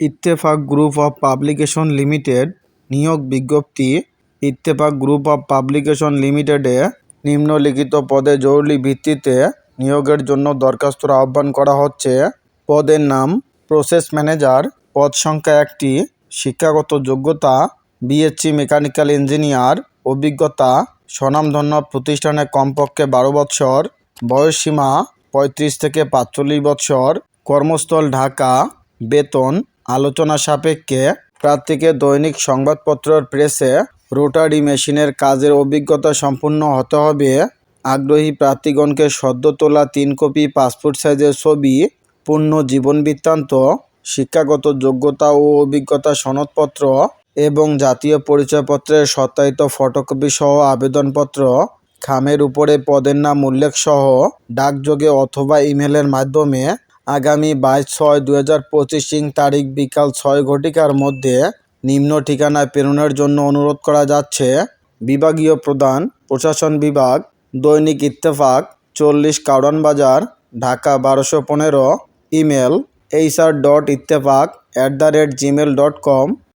Ittefaq group of publication limited নিয়োগ বিজ্ঞপ্তি, Ittefaq group of publication লিমিটেডে নিম্নলিখিত পদে জরুরি ভিত্তিতে নিয়োগের জন্য দরখাস্তর আহ্বান করা হচ্ছে। পদের নাম, প্রসেস ম্যানেজার, পদ সংখ্যা একটি, শিক্ষাগত যোগ্যতা, বিএসসি মেকানিক্যাল ইঞ্জিনিয়ার, অভিজ্ঞতা, স্বনামধন্য প্রতিষ্ঠানে কমপক্ষে বারো বৎসর বয়সসীমা পঁয়ত্রিশ থেকে পাঁচচল্লিশ বৎসর, কর্মস্থল ঢাকা, বেতন আলোচনা সাপেক্ষে প্রার্থীকে দৈনিক সংবাদপত্রের প্রেসে রোটারি মেশিনের কাজের অভিজ্ঞতা সম্পূর্ণ হতে হবে। আগ্রহী প্রার্থীগণকে সদ্য তোলা তিন কপি পাসপোর্ট সাইজের ছবি, পূর্ণ জীবন বৃত্তান্ত, শিক্ষাগত যোগ্যতা ও অভিজ্ঞতা সনদপত্র এবং জাতীয় পরিচয়পত্রের সত্যায়িত ফটোকপি সহ আবেদনপত্র, খামের উপরে পদের নাম উল্লেখ সহ ডাকযোগে অথবা ইমেলের মাধ্যমে আগামী বাইশ ছয় দু হাজার পঁচিশ তারিখ বিকাল ছয় ঘটিকার মধ্যে নিম্ন ঠিকানায় প্রেরণের জন্য অনুরোধ করা যাচ্ছে। বিভাগীয় প্রধান, প্রশাসন বিভাগ, দৈনিক ইত্তেফাক, চল্লিশ কাউরান বাজার ঢাকা বারোশো পনেরো, email H R dot Ittefaq at the rate Gmail dot com